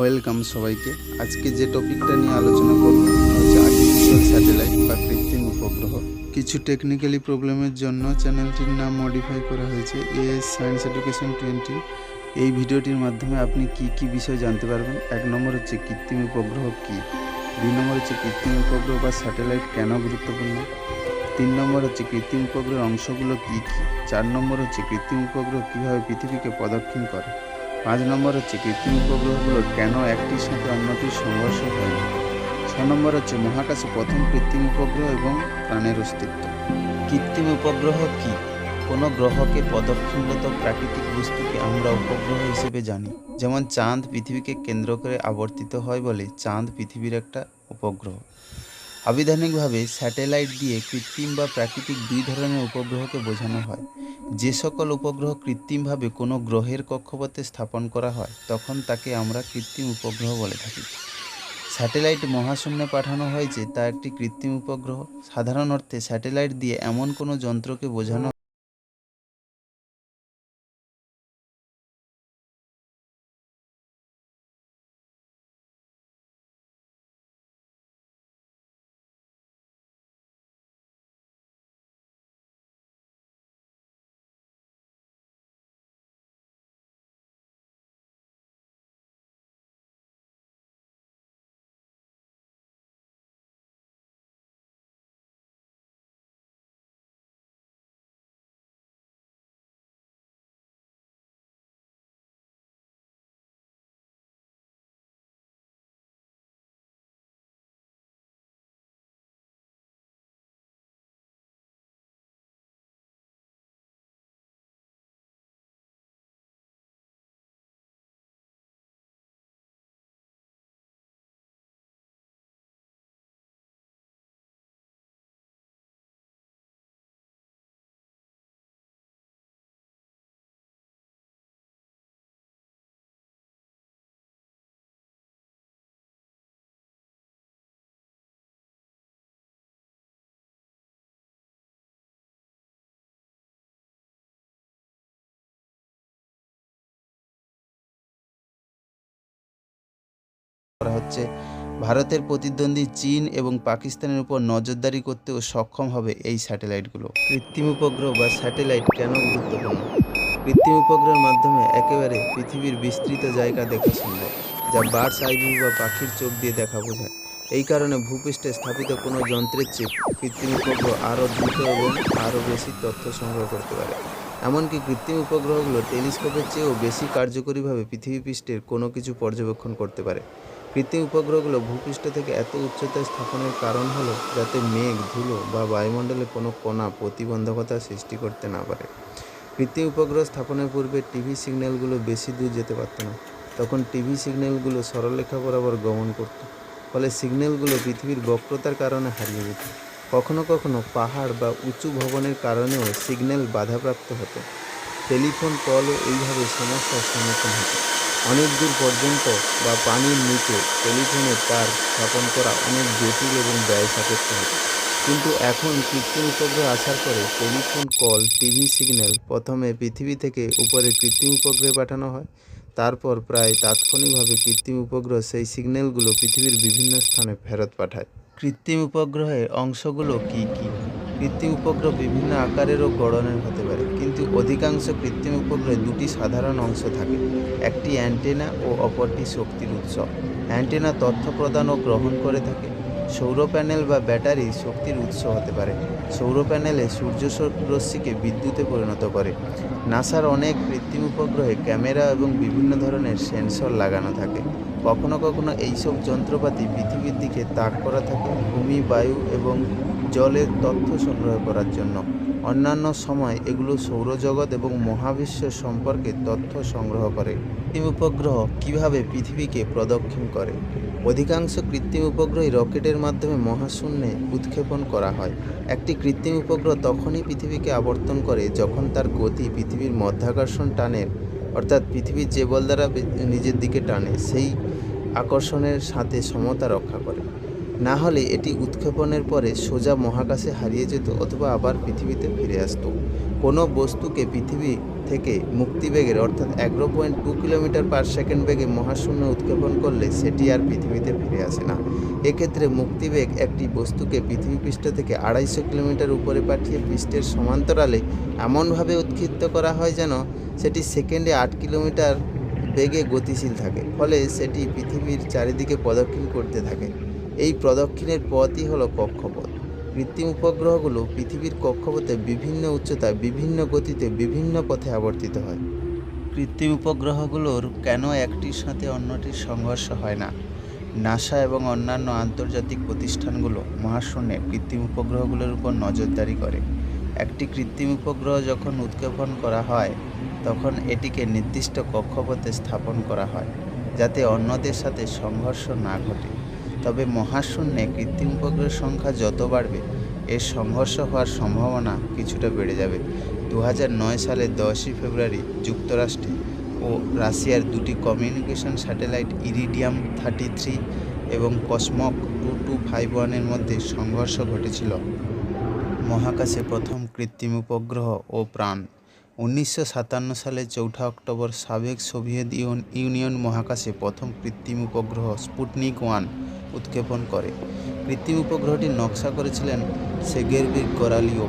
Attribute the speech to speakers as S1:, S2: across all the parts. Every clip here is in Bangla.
S1: ওয়েলকাম সবাইকে। আজকে যে টপিকটা নিয়ে আলোচনা করব, হচ্ছে আর্টিফিশিয়াল স্যাটেলাইট বা কৃত্রিম উপগ্রহ। কিছু টেকনিক্যালি প্রবলেমের জন্য চ্যানেলটির নাম মডিফাই করা হয়েছে এএস সায়েন্স এডুকেশন টোয়েন্টি এই ভিডিওটির মাধ্যমে আপনি কি কি বিষয় জানতে পারবেন? এক নম্বর হচ্ছে কৃত্রিম উপগ্রহ কী? দুই নম্বর হচ্ছে কৃত্রিম উপগ্রহ বা স্যাটেলাইট কেন গুরুত্বপূর্ণ? তিন নম্বর হচ্ছে কৃত্রিম উপগ্রহের অংশগুলো কী কী? চার নম্বর হচ্ছে কৃত্রিম উপগ্রহ কীভাবে পৃথিবীকে প্রদক্ষিণ করে? পাঁচ নম্বর হচ্ছে কৃত্রিম উপগ্রহগুলো কেন একটির সাথে অন্যটির সংঘর্ষ হয়? ছ নম্বর হচ্ছে মহাকাশে প্রথম কৃত্রিম উপগ্রহ এবং প্রাণের অস্তিত্ব।
S2: কৃত্রিম উপগ্রহ কি? কোনো গ্রহকে প্রদক্ষিণরত প্রাকৃতিক বস্তুকে আমরা উপগ্রহ হিসেবে জানি। যেমন চাঁদ পৃথিবীকে কেন্দ্র করে আবর্তিত হয় বলে চাঁদ পৃথিবীর একটা উপগ্রহ। আবিধানিকভাবে স্যাটেলাইট দিয়ে কৃত্রিম বা প্রাকৃতিক দুই ধরনের উপগ্রহকে বোঝানো হয়। যে সকল উপগ্রহ কৃত্রিমভাবে কোনো গ্রহের কক্ষপথে স্থাপন করা হয়, তখন তাকে আমরা কৃত্রিম উপগ্রহ বলে থাকি। স্যাটেলাইট মহাশূন্যে পাঠানো হয়েছে তা একটি কৃত্রিম উপগ্রহ। সাধারণ অর্থে স্যাটেলাইট দিয়ে এমন কোনো যন্ত্রকে বোঝানো হচ্ছে, ভারতের প্রতিদ্বন্দ্বী চীন এবং পাকিস্তানের উপর নজরদারি করতেও সক্ষম হবে এই স্যাটেলাইটগুলো। কৃত্রিম উপগ্রহ বা স্যাটেলাইট কেন গুরুত্বপূর্ণ? কৃত্রিম উপগ্রহের মাধ্যমে একেবারে পৃথিবীর বিস্তৃত জায়গা দেখা সম্ভব, যা বার্ডস আই ভিউ বা পাখির চোখ দিয়ে দেখা বোঝায়। এই কারণে ভূপৃষ্ঠে স্থাপিত কোনো যন্ত্রের চেয়ে কৃত্রিম উপগ্রহ আরও দ্রুত এবং আরও বেশি তথ্য সংগ্রহ করতে পারে। এমনকি কৃত্রিম উপগ্রহগুলো টেলিস্কোপের চেয়েও বেশি কার্যকরীভাবে পৃথিবী পৃষ্ঠের কোনো কিছু পর্যবেক্ষণ করতে পারে। কৃত্রিম উপগ্রহগুলো ভূপৃষ্ঠ থেকে এত উচ্চতায় স্থাপনের কারণ হলো যাতে মেঘ, ধুলো বা বায়ুমণ্ডলে কোনো কণা প্রতিবন্ধকতা সৃষ্টি করতে না পারে। কৃত্রিম উপগ্রহ স্থাপনের পূর্বে টিভি সিগন্যালগুলো বেশি দূর যেতে পারত না। তখন টিভি সিগন্যালগুলো সরলরেখা বরাবর গমন করত, ফলে সিগন্যালগুলো পৃথিবীর বক্রতার কারণে হারিয়ে যেত। কখনো কখনো পাহাড় বা উঁচু ভবনের কারণেও সিগন্যাল বাধাপ্রাপ্ত হতো। টেলিফোন কলও এইভাবে সমস্যার সম্মুখীন হতো। অনেক দূর পর্যন্ত বা পানির নিচে টেলিফোনের তার স্থাপন করা অনেক জটিল এবং ব্যয় সাপেক্ষ হতো। কিন্তু এখন কৃত্রিম উপগ্রহ আসার পরে টেলিফোন কল, টিভি সিগন্যাল প্রথমে পৃথিবী থেকে উপরে কৃত্রিম উপগ্রহে পাঠানো হয়। তারপর প্রায় তাৎক্ষণিকভাবে কৃত্রিম উপগ্রহ সেই সিগন্যালগুলো পৃথিবীর বিভিন্ন স্থানে ফেরত পাঠায়। কৃত্রিম উপগ্রহের অংশগুলো কি কি? কৃত্রিম উপগ্রহ বিভিন্ন আকারের ও গড়নের হতে পারে, কিন্তু অধিকাংশ কৃত্রিম উপগ্রহে দুটি সাধারণ অংশ থাকে, একটি অ্যান্টেনা ও অপরটি শক্তির উৎস। অ্যান্টেনা তথ্য প্রদান ও গ্রহণ করে থাকে, সৌর প্যানেল বা ব্যাটারি শক্তির উৎস হতে পারে, সৌর প্যানেলে সূর্য রশ্মিকে বিদ্যুতে পরিণত করে। নাসার অনেক কৃত্রিম উপগ্রহে ক্যামেরা এবং বিভিন্ন ধরনের সেন্সর লাগানো থাকে। কখনো কখনো এইসব যন্ত্রপাতি পৃথিবীর দিকে তাক করা থাকে ভূমি, বায়ু এবং জলের তথ্য সংগ্রহ করার জন্য। অন্যান্য সময় এগুলো সৌরজগৎ এবং মহাবিশ্ব সম্পর্কে তথ্য সংগ্রহ করে। কৃত্রিম উপগ্রহ কীভাবে পৃথিবীকে প্রদক্ষিণ করে? অধিকাংশ কৃত্রিম উপগ্রহই রকেটের মাধ্যমে মহাশূন্যে উৎক্ষেপণ করা হয়। একটি কৃত্রিম উপগ্রহ তখনই পৃথিবীকে আবর্তন করে যখন তার গতি পৃথিবীর মধ্যাকর্ষণ টানের অর্থাৎ পৃথিবীর যে বল দ্বারা নিজের দিকে টানে। সেই আকর্ষণের সাথে সমতা রক্ষা করে। না হলে এটি উৎক্ষেপণের পরে সোজা মহাকাশে হারিয়ে যেত অথবা আবার পৃথিবীতে ফিরে আসতো। কোনো বস্তুকে পৃথিবী থেকে মুক্তিবেগের অর্থাৎ এগারো point two kilometre per second বেগে মহাশূন্য উৎক্ষেপণ করলে সেটি আর পৃথিবীতে ফিরে আসে না। এক্ষেত্রে মুক্তিবেগ একটি বস্তুকে পৃথিবী পৃষ্ঠ থেকে আড়াইশো কিলোমিটার উপরে পাঠিয়ে পৃষ্ঠের সমান্তরালে এমনভাবে উৎক্ষিপ্ত করা হয় যেন সেটি সেকেন্ডে আট কিলোমিটার বেগে গতিশীল থাকে, ফলে সেটি পৃথিবীর চারিদিকে প্রদক্ষিণ করতে থাকে। এই প্রদক্ষিণের পথই হলো কক্ষপথ। কৃত্রিম উপগ্রহগুলো পৃথিবীর কক্ষপথে বিভিন্ন উচ্চতায়, বিভিন্ন গতিতে, বিভিন্ন পথে আবর্তিত হয়। কৃত্রিম উপগ্রহগুলোর কেন একটির সাথে অন্যটির সংঘর্ষ হয় না? নাসা এবং অন্যান্য আন্তর্জাতিক প্রতিষ্ঠানগুলো মহাশূন্যে কৃত্রিম উপগ্রহগুলোর উপর নজরদারি করে। একটি কৃত্রিম উপগ্রহ যখন উৎক্ষেপণ করা হয় তখন এটিকে নির্দিষ্ট কক্ষপথে স্থাপন করা হয়, যাতে অন্যদের সাথে সংঘর্ষ না ঘটে। তবে মহাশূন্যে কৃত্রিম উপগ্রহের সংখ্যা যত বাড়বে, এর সংঘর্ষ হওয়ার সম্ভাবনা কিছুটা বেড়ে যাবে। দু সালের দশই ফেব্রুয়ারি যুক্তরাষ্ট্রে ও রাশিয়ার দুটি communication satellite Iridium thirty three এবং কসমক টু টু ফাইভ ওয়ানের মধ্যে সংঘর্ষ ঘটেছিল। মহাকাশে প্রথম কৃত্রিম উপগ্রহ ও প্রাণ। উনিশশো সাতান্ন সালে চৌঠা অক্টোবর সাবেক সোভিয়েত ইউন- ইউনিয়ন মহাকাশে প্রথম কৃত্রিম উপগ্রহ স্পুটনিক ওয়ান উৎক্ষেপণ করে। কৃত্রিম উপগ্রহটির নকশা করেছিলেন সেগেরবির গরালিও,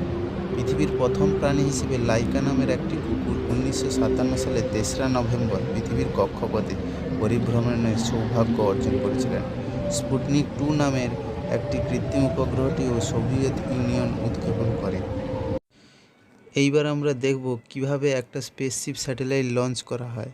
S2: পৃথিবীর প্রথম প্রাণী হিসেবে লাইকা নামের একটি কুকুর উনিশশো সালের তেসরা নভেম্বর পৃথিবীর কক্ষপথে পরিভ্রমণের সৌভাগ্য অর্জন করেছিলেন। স্পুটনিক টু নামের একটি কৃত্রিম উপগ্রহটিও সোভিয়েত ইউনিয়ন উৎক্ষেপণ করে। এইবার আমরা দেখব কীভাবে একটা স্পেসশিপ স্যাটেলাইট লঞ্চ করা হয়।